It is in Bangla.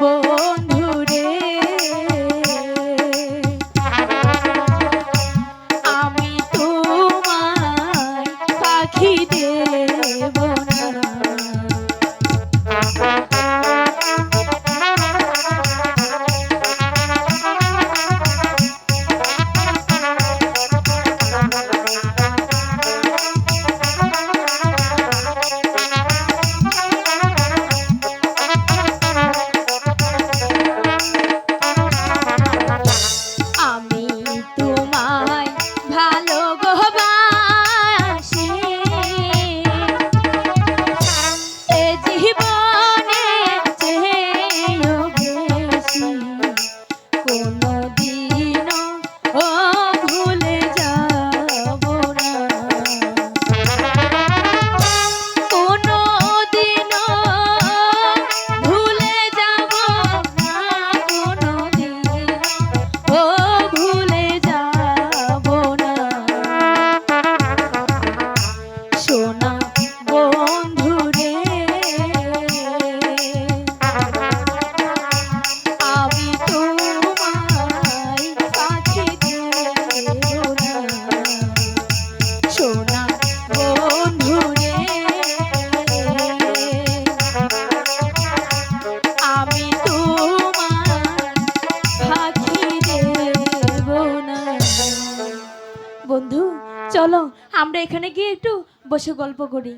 বন্ধুরে চলো আমরা এখানে গিয়ে একটু বসে গল্প করি।